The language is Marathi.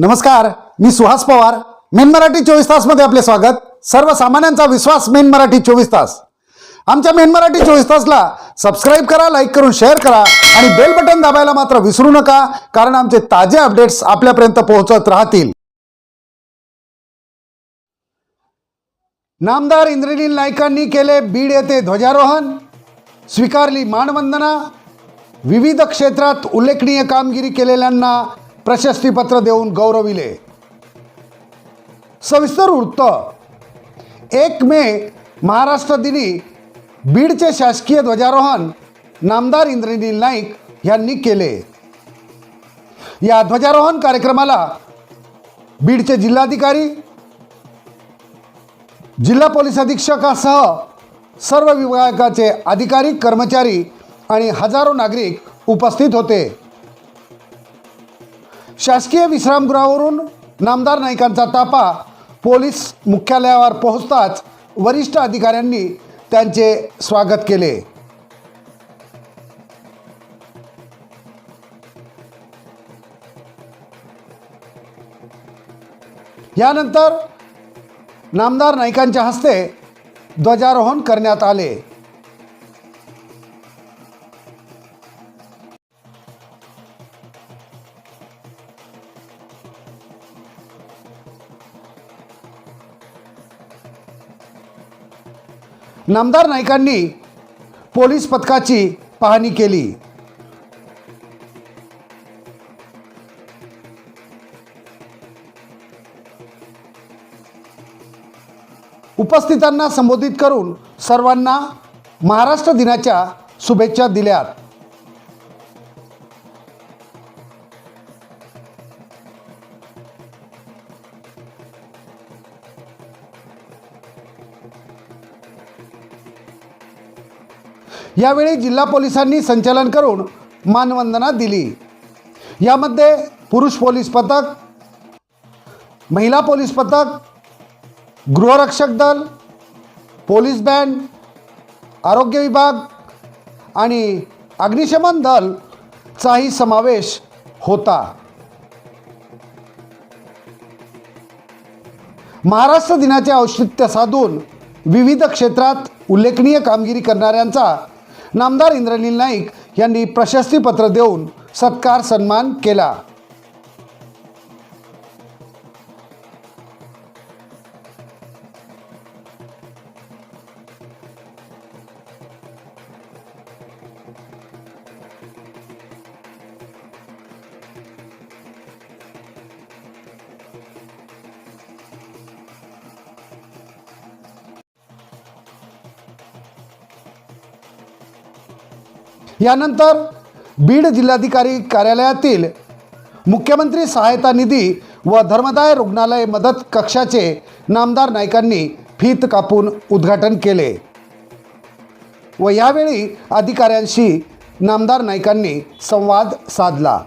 नमस्कार मी सुहास पवार. मेन मराठी चोवीस तासमध्ये आपले स्वागत. सर्वसामान्यांचा विश्वास मेन मराठी चोवीस तास. आमच्या मेन मराठी चोवीस तासला सबस्क्राईब करा लाईक करून शेअर करा आणि बेल बटन दाबायला मात्र विसरू नका कारण आमचे ताजे अपडेट्स आपल्यापर्यंत पोहोचत राहतील. नामदार इंद्रनील नाईकांनी केले बीड येथे ध्वजारोहण. स्वीकारली मानवंदना. विविध क्षेत्रात उल्लेखनीय कामगिरी केलेल्यांना प्रशस्तीपत्र देऊन गौरविले. सविस्तर वृत्त. एक मे महाराष्ट्र दिनी बीडचे शासकीय ध्वजारोहण नामदार इंद्रनील नाईक यांनी केले. या ध्वजारोहण कार्यक्रमाला बीडचे जिल्हाधिकारी जिल्हा पोलीस अधीक्षकासह सर्व विभागाचे अधिकारी कर्मचारी आणि हजारो नागरिक उपस्थित होते. शासकीय विश्रामगृहावरून नामदार नाईकांचा तापा पोलीस मुख्यालयावर पोहोचताच वरिष्ठ अधिकाऱ्यांनी त्यांचे स्वागत केले. यानंतर नामदार नाईकांच्या हस्ते ध्वजारोहण करण्यात आले. नामदार नाईकांनी पोलीस पथकाची पाहणी केली. उपस्थितांना संबोधित करून सर्वांना महाराष्ट्र दिनाच्या शुभेच्छा दिल्यात. यावेळी जिल्हा पोलिसांनी संचलन करून मानवंदना दिली. यामध्ये पुरुष पोलीस पथक महिला पोलीस पथक गृहरक्षक दल पोलीस बँड आरोग्य विभाग आणि अग्निशमन दलचाही समावेश होता. महाराष्ट्र दिनाचे औचित्य साधून विविध क्षेत्रात उल्लेखनीय कामगिरी करणाऱ्यांचा नामदार इंद्रनील नाईक यांनी प्रशस्तीपत्र देऊन सत्कार सन्मान केला. यानंतर बीड जिल्हाधिकारी कार्यालयातील मुख्यमंत्री सहायता निधी व धर्मदाय रुग्णालय मदत कक्षाचे नामदार नायकांनी फीत कापून उद्घाटन केले. व यावेळी अधिकाऱ्यांशी नामदार नायकांनी संवाद साधला.